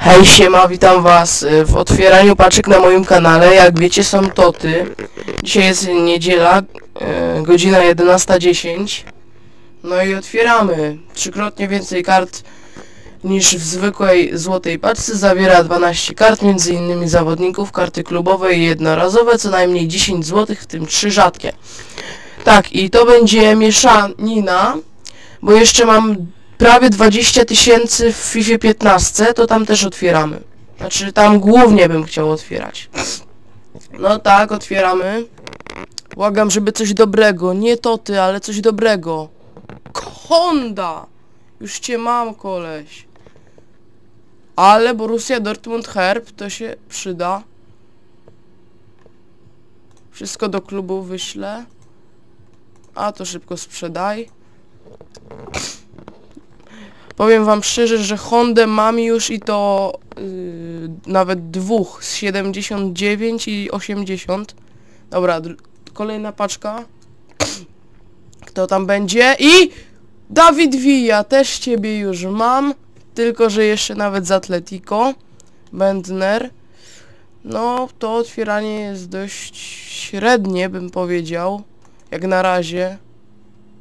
Hej siema, witam was y, w otwieraniu paczek na moim kanale. Jak wiecie są toty. Dzisiaj jest niedziela, y, godzina 11.10. No i otwieramy. Trzykrotnie więcej kart niż w zwykłej złotej paczce. Zawiera 12 kart, między innymi zawodników, karty klubowe i jednorazowe, co najmniej 10 zł, w tym 3 rzadkie. Tak, i to będzie mieszanina, bo jeszcze mam prawie 20 tysięcy w FIFA 15, to tam też otwieramy. Znaczy tam głównie bym chciał otwierać. No tak, otwieramy. Błagam, żeby coś dobrego. Nie to ty, ale coś dobrego. Honda! Już cię mam, koleś. Ale Borussia Dortmund Herb to się przyda. Wszystko do klubu wyślę. A to szybko sprzedaj. Powiem wam szczerze, że Hondę mam już i to yy, nawet dwóch z 79 i 80. Dobra, kolejna paczka. Kto tam będzie? I Dawid Villa, też ciebie już mam, tylko że jeszcze nawet z Atletico. Bendner. No, to otwieranie jest dość średnie, bym powiedział. Jak na razie.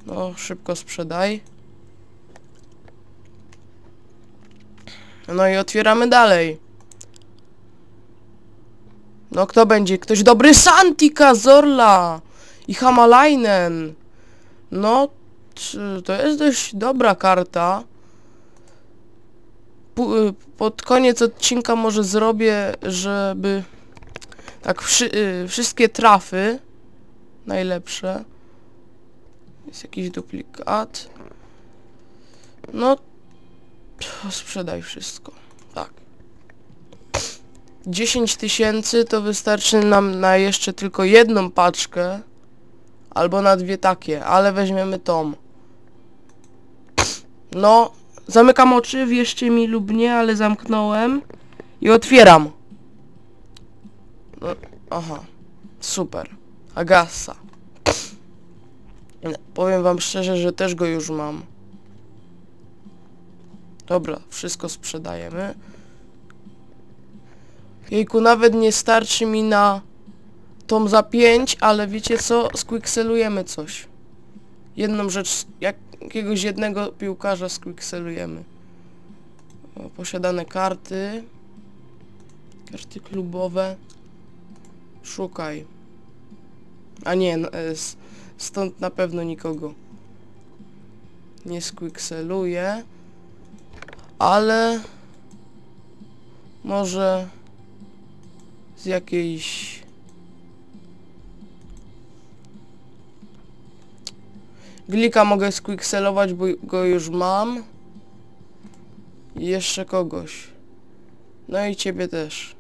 No, szybko sprzedaj. No i otwieramy dalej. No kto będzie? Ktoś dobry? Santi Cazorla i Hamalainen. No, to jest dość dobra karta. Y, Pod koniec odcinka może zrobię, żeby tak wszy y, wszystkie trafy najlepsze. Jest jakiś duplikat. No sprzedaj wszystko. Tak. 10 tysięcy to wystarczy nam na jeszcze tylko jedną paczkę. Albo na dwie takie, ale weźmiemy tą. No, zamykam oczy, wierzcie mi lub nie, ale zamknąłem. I otwieram. No, aha. Super. Agasa. Powiem wam szczerze, że też go już mam. Dobra, wszystko sprzedajemy. Jejku, nawet nie starczy mi na tą za 5, ale wiecie co? Squickselujemy coś. Jedną rzecz, jak, jakiegoś jednego piłkarza squickselujemy. O, Posiadane karty. Karty klubowe. Szukaj. A nie, n- e, stąd na pewno nikogo. Nie squickseluję. Ale może z jakiejś Glika mogę squickselować, bo go już mam. I jeszcze kogoś. No i ciebie też.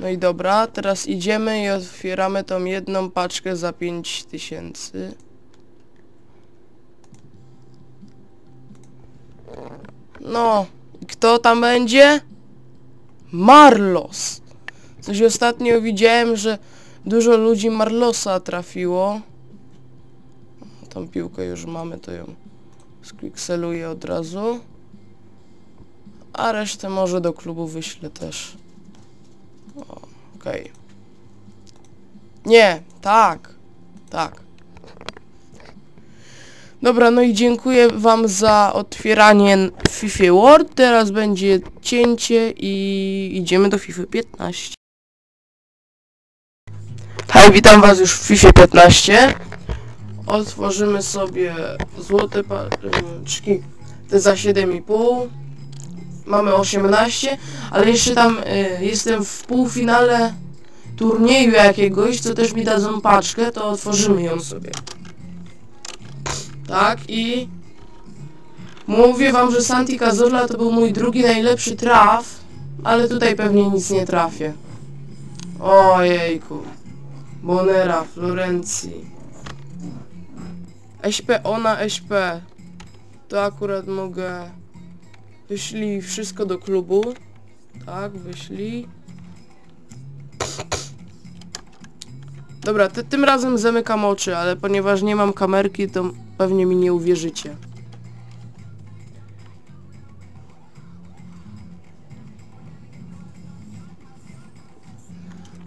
No i dobra, teraz idziemy i otwieramy tą jedną paczkę za 5000. No, kto tam będzie? Marlos. Coś ostatnio widziałem, że dużo ludzi Marlosa trafiło. Tą piłkę już mamy, to ją squickseluję od razu. A resztę może do klubu wyślę też. Okej. Nie, tak. Tak. Dobra, no i dziękuję wam za otwieranie FIFA World. Teraz będzie cięcie i idziemy do FIFA 15. Hej, witam was już w FIFA 15. Otworzymy sobie złote paczki. Te za 7,5. Mamy 18, ale jeszcze tam y, jestem w półfinale turnieju jakiegoś, co też mi dadzą paczkę, to otworzymy ją sobie. Tak i mówię wam, że Santi Cazorla to był mój drugi najlepszy traf, ale tutaj pewnie nic nie trafię. Ojejku. Bonera, Florencji. SP, ona SP. To akurat mogę... Wyślij wszystko do klubu. Tak, wyślij. Dobra, ty, tym razem zamykam oczy, ale ponieważ nie mam kamerki, to Pewnie mi nie uwierzycie.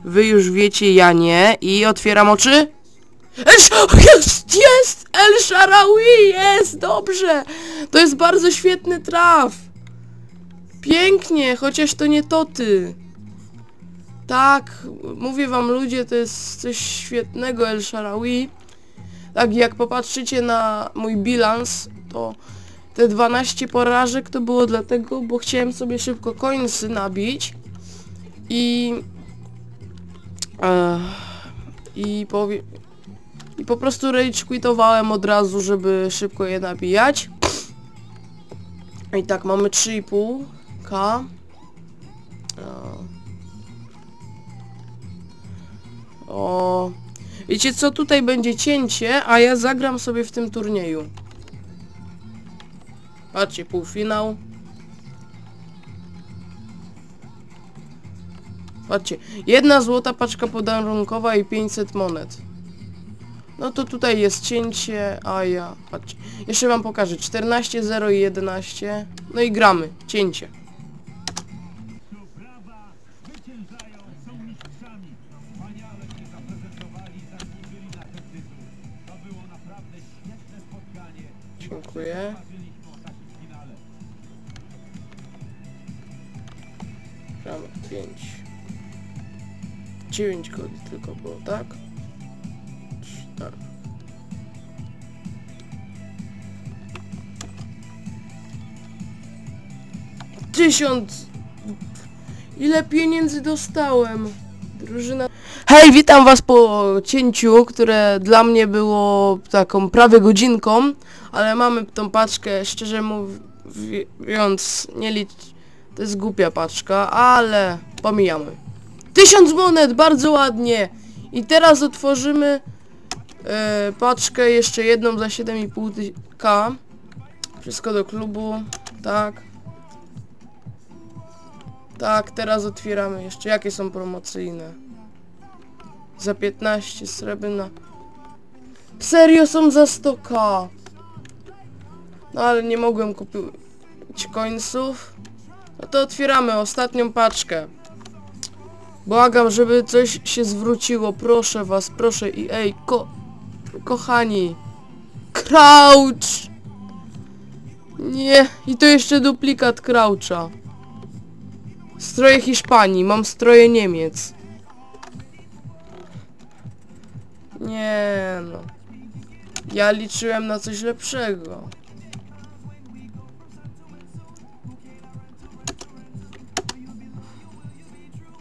Wy już wiecie, ja nie. I otwieram oczy. Jest! Jest! El Sharawi! Jest! Dobrze! To jest bardzo świetny traf! Pięknie, chociaż to nie to ty. Tak, mówię wam ludzie, to jest coś świetnego El Sharawi. Tak, jak popatrzycie na mój bilans, to te 12 porażek to było dlatego, bo chciałem sobie szybko końcy nabić i e, i powie, i po prostu rage quitowałem od razu, żeby szybko je nabijać. I tak, mamy 3,5k. O. Wiecie co, tutaj będzie cięcie, a ja zagram sobie w tym turnieju. Patrzcie, półfinał. Patrzcie, jedna złota paczka podarunkowa i 500 monet. No to tutaj jest cięcie, a ja... Patrzcie, jeszcze wam pokażę. 14, 0 i 11. No i gramy. Cięcie. Dziękuję. Gramy 5. 9 koli tylko było, tak? Tak. Tysiąc! Ile pieniędzy dostałem? Drużyna... Hej, witam was po cięciu, które dla mnie było taką prawie godzinką, ale mamy tą paczkę, szczerze mówiąc, nie licz... To jest głupia paczka, ale pomijamy. Tysiąc monet, bardzo ładnie! I teraz otworzymy e, paczkę, jeszcze jedną za 7,5k. Wszystko do klubu, tak. Tak, teraz otwieramy jeszcze. Jakie są promocyjne? Za 15 srebrna. Serio są za 100k. No ale nie mogłem kupić końców. No to otwieramy ostatnią paczkę. Błagam, żeby coś się zwróciło. Proszę was, proszę i ej, ko... Kochani. Crouch! Nie, i to jeszcze duplikat Croucha. Stroje Hiszpanii, mam stroje Niemiec. Nie no. Ja liczyłem na coś lepszego.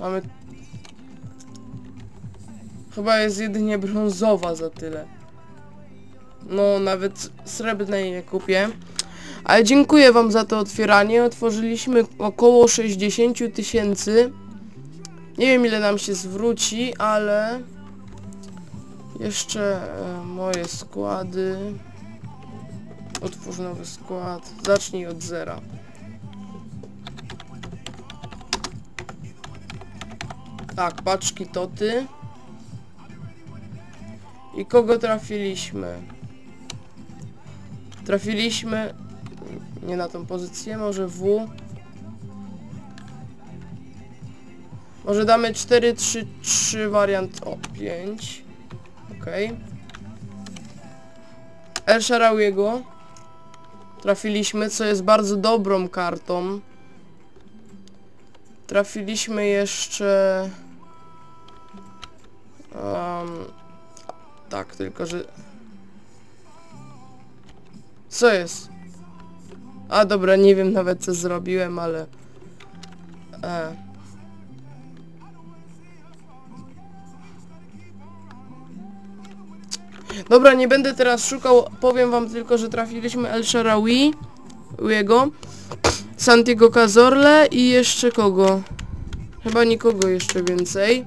Mamy... Chyba jest jedynie brązowa za tyle. No, nawet srebrnej nie kupię. Ale dziękuję wam za to otwieranie. Otworzyliśmy około 60 000 tysięcy. Nie wiem ile nam się zwróci, ale... Jeszcze e, moje składy. Otwórz nowy skład. Zacznij od zera. Tak, paczki toty. I kogo trafiliśmy? Trafiliśmy nie na tą pozycję, może W. Może damy 4, 3, 3 wariant, o 5. Okej. Okay. El Sharawiego trafiliśmy, co jest bardzo dobrą kartą. Trafiliśmy jeszcze... Um, tak, tylko że... Co jest? A dobra, nie wiem nawet co zrobiłem, ale... E. Dobra, nie będę teraz szukał, powiem wam tylko, że trafiliśmy El Sharawi, jego, Santiago Cazorle i jeszcze kogo? Chyba nikogo jeszcze więcej.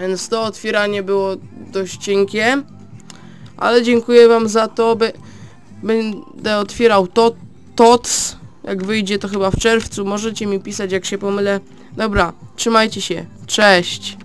Więc to otwieranie było dość cienkie. Ale dziękuję wam za to. Będę otwierał to TOC. Jak wyjdzie to chyba w czerwcu. Możecie mi pisać jak się pomylę. Dobra, trzymajcie się. Cześć.